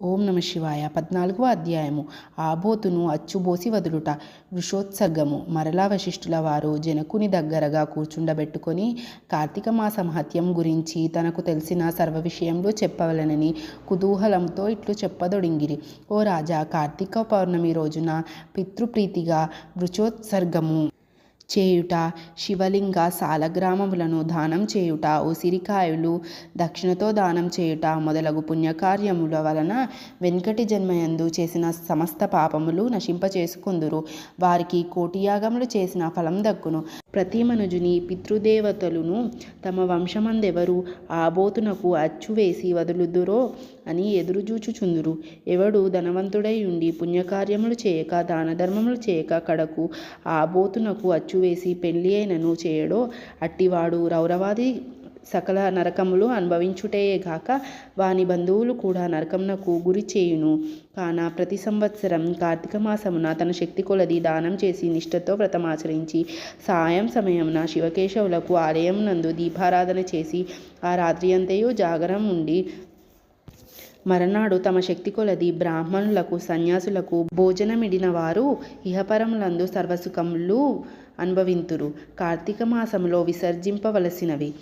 ఓం నమ శివాయ. పద్నాలుగవ అధ్యాయము. ఆబోతును అచ్చుబోసి వదులుట. వృషోత్సర్గము. మరలా వశిష్ఠుల వారు జనకుని దగ్గరగా కూర్చుండబెట్టుకొని కార్తీక మాస మహత్యం గురించి తనకు తెలిసిన సర్వ విషయంలో చెప్పవలనని కుతూహలంతో ఇట్లు చెప్పదొడింగిరి. ఓ రాజా కార్తీక పౌర్ణమి రోజున పితృప్రీతిగా వృషోత్సర్గము చేయుట శివలింగ సాలగ్రామములను దానం చేయుట ఉసిరికాయలు దక్షిణతో దానం చేయుట మొదలగు పుణ్యకార్యముల వలన వెంకటి జన్మయందు చేసిన సమస్త పాపములు నశింపచేసుకుందురు. వారికి కోటి యాగములు చేసిన ఫలం దక్కును. ప్రతి మనుజుని పితృదేవతలను తమ వంశమందెవరు ఆబోతునకు అచ్చు వేసి వదులుదురో అని ఎదురుజూచుచుందురు ఎవడు ధనవంతుడై ఉండి పుణ్యకార్యములు చేయక దానధర్మములు చేయక కడకు ఆబోతునకు అచ్చు వేసి పెళ్ళి అయినను చేయడో అట్టివాడు రౌరవాది సకల నరకములు అనుభవించుటయేగాక వాని బంధువులు కూడా నరకమునకు గురి చేయును. కాన ప్రతి సంవత్సరం కార్తీక మాసమున తన శక్తి కొలది దానం చేసి నిష్ఠతో వ్రతమాచరించి సాయం సమయమున శివకేశవులకు ఆలయం నందు దీపారాధన చేసి ఆ రాత్రి అంతయు జాగరం ఉండి మరనాడు తమ శక్తి కొలది బ్రాహ్మణులకు సన్యాసులకు భోజనమిడిన వారు ఇహపరములందు సర్వసుఖములు అనుభవింతురు. కార్తీక మాసంలో విసర్జింపవలసినవి.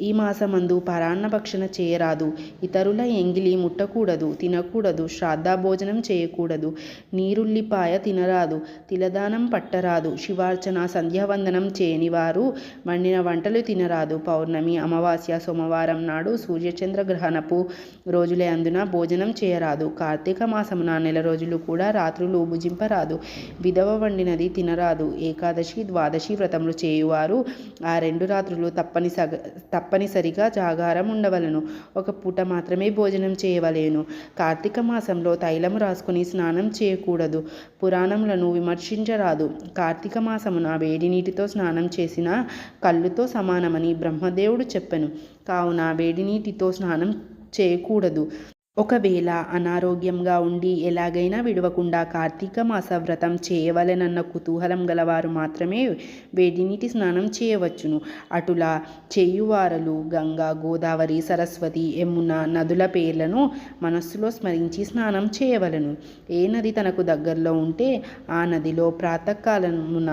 ఈ మాసమందు పరాన్న భక్షణ చేయరాదు. ఇతరుల ఎంగిలి ముట్టకూడదు తినకూడదు శ్రాద్ధ భోజనం చేయకూడదు నీరుల్లిపాయ తినరాదు తిలదానం పట్టరాదు శివార్చన సంధ్యావందనం చేయని వారు వండిన వంటలు తినరాదు. పౌర్ణమి అమావాస్య సోమవారం నాడు సూర్యచంద్ర గ్రహణపు రోజులే అందున భోజనం చేయరాదు. కార్తీక మాసమున నెల రోజులు కూడా రాత్రులు భుజింపరాదు. విధవ వండినది తినరాదు. ఏకాదశి ద్వాదశి వ్రతములు చేయువారు. ఆ రెండు రాత్రులు తప్పనిసగ తప్ప తప్పనిసరిగా జాగారం ఉండవలను. ఒక పూట మాత్రమే భోజనం చేయవలేను. కార్తీక మాసంలో తైలము రాసుకుని స్నానం చేయకూడదు. పురాణములను విమర్శించరాదు. కార్తీక మాసమున వేడి నీటితో స్నానం చేసిన కళ్ళుతో సమానమని బ్రహ్మదేవుడు చెప్పెను. కావున వేడి నీటితో స్నానం చేయకూడదు. ఒకవేళ అనారోగ్యంగా ఉండి ఎలాగైనా విడవకుండా కార్తీక మాస వ్రతం చేయవలెనన్న కుతూహలం గలవారు మాత్రమే వేడినీటి స్నానం చేయవచ్చును. అటులా చేయువారలు గంగా గోదావరి సరస్వతి యమున నదుల పేర్లను మనస్సులో స్మరించి స్నానం చేయవలను. ఏ నది తనకు దగ్గరలో ఉంటే ఆ నదిలో ప్రాతకాలమున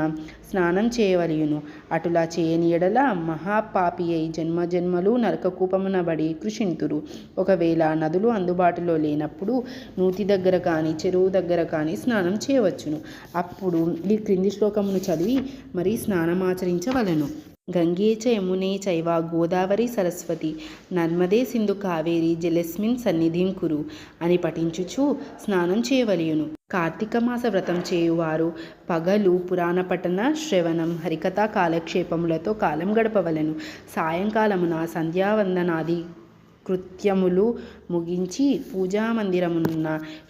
స్నానం చేయవలయును. అటులా చేయని ఎడల మహాపాపి అయి జన్మ జన్మలు నరకకూపమునబడి కృషింతురు. ఒకవేళ నదులు అందు అందుబాటులో లేనప్పుడు నూతి దగ్గర కానీ చెరువు దగ్గర కానీ స్నానం చేయవచ్చును. అప్పుడు ఈ క్రింది శ్లోకమును చదివి మరీ స్నానమాచరించవలను గంగే చ యమునే చైవ గోదావరి సరస్వతి నర్మదే సింధు కావేరి జలస్మిన్ సన్నిధిం కురు అని పఠించుచు స్నానం చేయవలయును. కార్తీక మాస వ్రతం చేయువారు పగలు పురాణ పఠన శ్రవణం హరికథా కాలక్షేపములతో కాలం గడపవలను. సాయంకాలమున సంధ్యావందనాది కృత్యములు ముగించి పూజామందిరమున్న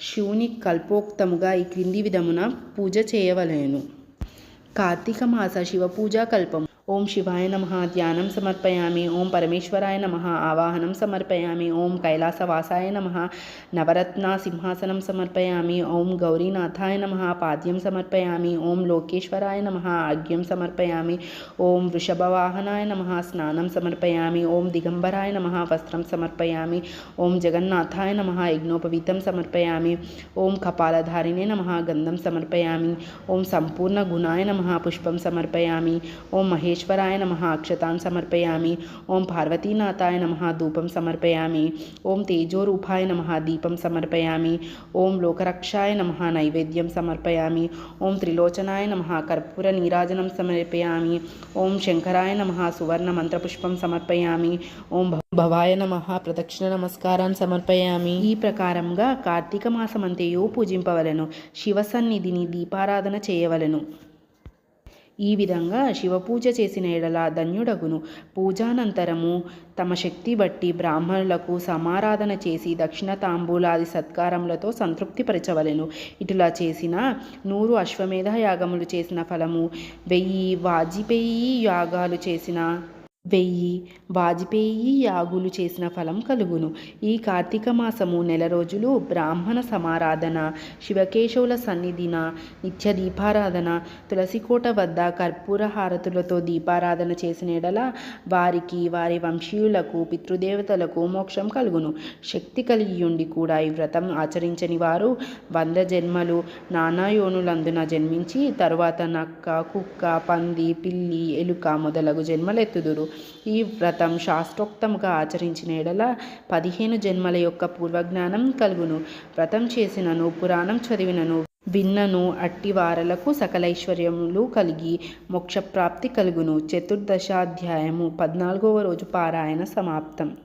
శివుని కల్పోక్తముగా ఈ క్రింది విధమున పూజ చేయవలెను. కార్తీక మాస శివ పూజా కల్పం ఓం శివాయ నమ ధ్యానం సమర్పయామి ఓం పరమేశ్వరాయ నమ ఆవాహనం సమర్పయామి ఓం కైలాసవాసాయ నమ నవరత్న సింహాసనం సమర్పయామి ఓం గౌరీనాథాయ నమ పాద్యం సమర్పయామి ఓం లోకేశ్వరాయ నమ ఆజ్ఞం సమర్పయామి ఓం వృషభవాహనాయ నమ స్నానం సమర్పయామి ఓం దిగంబరాయ నమ వస్త్రం సమర్పయామి ఓం జగన్నాథాయ నమ యజ్ఞోపవీతం సమర్పయామి ఓం కపాలధారిణే నమ గంధం సమర్పయామి ఓం సంపూర్ణ గుణాయ నమ పుష్పం సమర్పయామి ఓం మహేష్ నమ అక్షతాన్ సమర్పయామి ఓం పార్వతీనాథాయ నమ ధూపం సమర్పయామి ఓం తేజోరూపాయ నమ దీపం సమర్పయామి ఓం లోకరక్షాయ నమ నైవేద్యం సమర్పయామి ఓం త్రిలోచనాయ నమ కర్పూర నీరాజనం సమర్పయామి ఓం శంకరాయ నమ సువర్ణ మంత్రపుష్పం సమర్పయామి ఓం భవాయ నమ ప్రదక్షిణ నమస్కారాన్ని సమర్పయామి ఈ ప్రకారంగా కార్తీక మాసమంతయో పూజింపవలను. శివ సన్నిధిని దీపారాధన చేయవలను. ఈ విధంగా శివపూజ చేసిన ఎడల ధన్యుడగును. పూజానంతరము తమ శక్తి బట్టి బ్రాహ్మణులకు సమారాధన చేసి దక్షిణ తాంబూలాది సత్కారములతో సంతృప్తిపరచవలెను. ఇటులా చేసిన నూరు అశ్వమేధ యాగములు చేసిన ఫలము వెయ్యి వాజిపేయి యాగాలు చేసిన వెయ్యి వాజ్పేయి యాగులు చేసిన ఫలం కలుగును. ఈ కార్తీక మాసము నెల రోజులు బ్రాహ్మణ సమారాధన శివకేశవుల సన్నిధిన నిత్య దీపారాధన తులసికోట వద్ద కర్పూర హారతులతో దీపారాధన చేసిన ఎడల వారికి వారి వంశీయులకు పితృదేవతలకు మోక్షం కలుగును. శక్తి కలిగియుండి కూడా ఈ వ్రతం ఆచరించని వారు వంద జన్మలు నానాయోనులందున జన్మించి తరువాత నక్క కుక్క పంది పిల్లి ఎలుక మొదలగు జన్మలెత్తుదురు. ఈ వ్రతం శాస్త్రోక్తముగా ఆచరించిన ఎడల పదిహేను జన్మల యొక్క పూర్వజ్ఞానం కలుగును. వ్రతం చేసినను పురాణం చదివినను విన్నను అట్టివారలకు సకలైశ్వర్యములు కలిగి మోక్షప్రాప్తి కలుగును. చతుర్దశాధ్యాయము పద్నాలుగవ రోజు పారాయణ సమాప్తం.